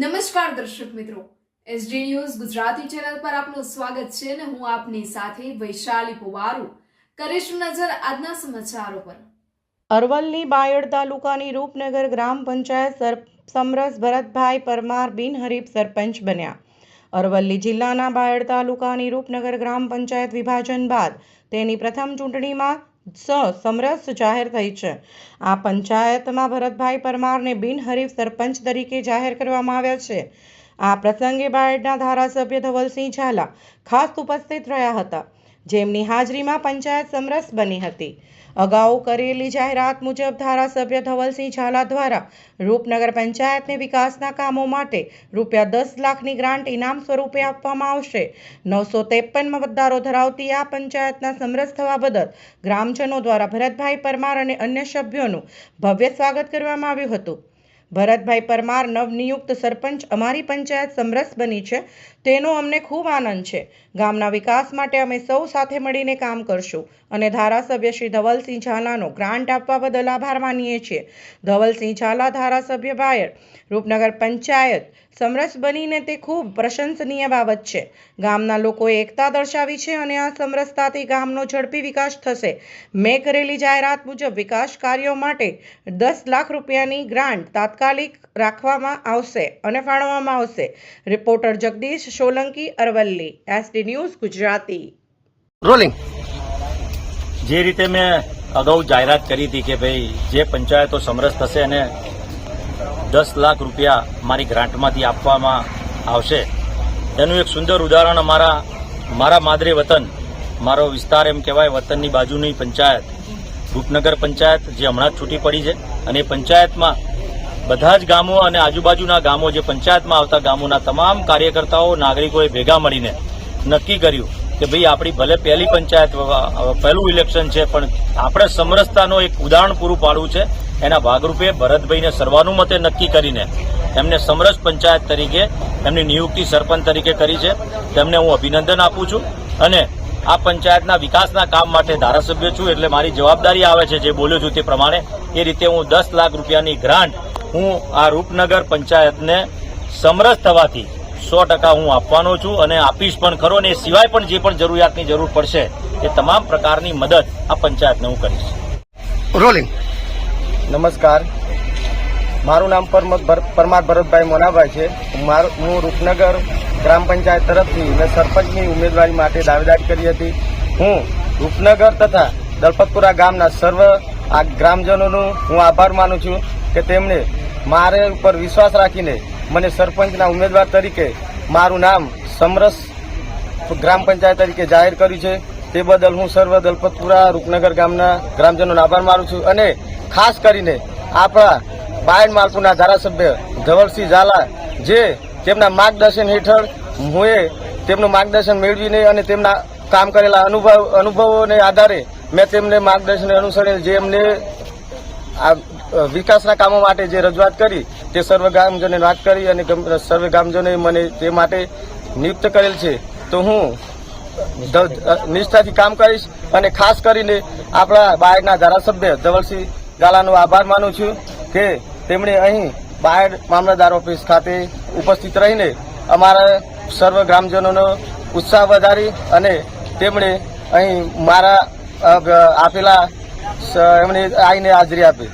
નમસ્કાર દર્શક મિત્રો. એસડી ન્યૂઝ ગુજરાતી ચેનલ પર આપનું સ્વાગત છે અને હું આપની સાથે વૈશાલી પુવારુ. કરીશું નજર આજના સમાચારો પર. અરવલ્લી બાયડ તાલુકાની રૂપનગર ગ્રામ પંચાયત સમરસ ભરતભાઈ પરમાર બિનહરીફ સરપંચ બન્યા. અરવલ્લી જિલ્લાના બાયડ તાલુકાની રૂપનગર ગ્રામ પંચાયત વિભાજન બાદ તેની પ્રથમ ચૂંટણીમાં સમરસ જાહેર થઈ છે. આ પંચાયતમાં ભરતભાઈ પરમારને બિનહરીફ સરપંચ તરીકે જાહેર કરવામાં આવ્યા છે. આ પ્રસંગે બાયડના ધારાસભ્ય ધવલસિંહ ઝાલા ખાસ ઉપસ્થિત રહ્યા હતા. જેમની હાજરીમાં પંચાયત સમરસ બની હતી. અગાઉ કરેલી જાહેરાત મુજબ ધારાસભ્ય ધવલસિંહ ઝાલા દ્વારા રૂપનગર પંચાયતને વિકાસના કામો માટે રૂપિયા દસ લાખની ગ્રાન્ટ ઇનામ સ્વરૂપે આપવામાં આવશે. નવસો ત્રેપન મતદારો ધરાવતી આ પંચાયતના સમરસ થવા બદલ ગ્રામજનો દ્વારા ભરતભાઈ પરમાર અને અન્ય સભ્યોનું ભવ્ય સ્વાગત કરવામાં આવ્યું હતું. ભરતભાઈ પરમાર નવનિયુક્ત સરપંચ અમારી પંચાયત સમરસ બની છે. તેનો અમને ખૂબ આનંદ છે. ગામના વિકાસ માટે અમે સૌ સાથે મળીને કામ કરશું અને ધારાસભ્ય શ્રી ધવલસિંહ ઝાલાનો ગ્રાન્ટ આપવા બદલ આભાર માનીએ છીએ. ધવલસિંહ ઝાલા ધારાસભ્ય બાયર રૂપનગર પંચાયત સમરસ બનીને તે ખૂબ પ્રશંસનીય બાબત છે. ગામના લોકોએ એકતા દર્શાવી છે અને આ સમરસતાથી ગામનો ઝડપી વિકાસ થશે. મેં કરેલી જાહેરાત મુજબ વિકાસ કાર્યો માટે દસ લાખ રૂપિયાની ગ્રાન્ટ તાત્કાલિક રાખવામાં આવશે અને ફાળવવામાં આવશે. Reporter Jagdish Solanki Aravalli. SD news Gujarati. Rolling જે રીતે મેં અગાઉ જાહેરાત કરી હતી કે ભાઈ જે પંચાયતો સમરસ થશે અને દસ લાખ રૂપિયા મારી ગ્રાન્ટમાંથી આપવામાં આવશે તેનું એક સુંદર ઉદાહરણ અમારા મારા માદરે વતન મારો વિસ્તાર એમ કહેવાય વતનની બાજુની પંચાયત રૂપનગર પંચાયત જે હમણાં જ છૂટી પડી છે. અને એ પંચાયતમાં બધા જ ગામો અને આજુબાજુના ગામો જે પંચાયતમાં આવતા ગામોના તમામ કાર્યકર્તાઓ, નાગરિકોએ ભેગા મળીને નક્કી કર્યું કે ભાઈ આપણી ભલે પહેલી પંચાયત પહેલું ઇલેક્શન છે, પણ આપણે સમરસતાનો એક ઉદાહરણ પૂરું પાડવું છે. એના ભાગરૂપે ભરતભાઈને સર્વાનુમતે નક્કી કરીને એમને સમરસ પંચાયત તરીકે, એમની નિયુક્તિ સરપંચ તરીકે કરી છે. તેમને હું અભિનંદન આપું છું અને આ પંચાયતના વિકાસના કામ માટે ધારાસભ્ય છું એટલે મારી જવાબદારી આવે છે જે બોલ્યો છું તે પ્રમાણે. એ રીતે હું દસ લાખ રૂપિયાની ગ્રાન્ટ હું આ રૂપનગર પંચાયતને સમરસ થવાથી સો ટકા હું આપવાનો છું અને આપીશ પણ ખરો અને એ સિવાય પણ જે પણ જરૂરિયાતની જરૂર પડશે એ તમામ પ્રકારની મદદ આ પંચાયતને હું કરીશ. રોલિંગ. નમસ્કાર. મારું નામ પરમાર ભરતભાઈ મોનાભાઈ છે. મારું હું રૂપનગર ગ્રામ પંચાયત તરફથી મેં સરપંચની ઉમેદવારી માટે દાવેદારી કરી હતી. હું રૂપનગર તથા દલપતપુરા ગામના સર્વ આ ગ્રામજનોનું હું આભાર માનું છું. કે તેમણે મારે ઉપર વિશ્વાસ રાખીને મને સરપંચના ઉમેદવાર તરીકે મારું નામ સમરસ ગ્રામ પંચાયત તરીકે જાહેર કર્યું છે. તે બદલ હું સર્વ દલપતપુરા રૂપનગર ગામના ગ્રામજનોનો આભાર માનું છું અને ખાસ કરીને આપણા બાયડ માલપુરના ધારાસભ્ય ધવલસિંહ ઝાલા જે તેમના માર્ગદર્શન હેઠળ હું તેમનું માર્ગદર્શન મેળવીને અને તેમના કામ કરેલા અનુભવ અનુભવોને આધારે મેં તેમને માર્ગદર્શન અનુસરીને જે આ વિકાસના કામો માટે જે રજૂઆત કરી, તે સર્વ ગામજનોને વાત કરી અને સર્વે ગામજનોએ મને તે માટે નિયુક્ત કરેલ છે. તો હું નિષ્ઠાથી કામ કરીશ અને ખાસ કરીને આપણા બાયડના ધારાસભ્ય ધવલસિંહ ગાલાનો આભાર માનું છું કે તેમણે અહીં બાયડ મામલતદાર ઓફિસ ખાતે ઉપસ્થિત રહીને અમારા સર્વ ગ્રામજનોનો ઉત્સાહ વધારી અને તેમણે અહીં મારા આપેલા એમણે આવીને હાજરી આપી.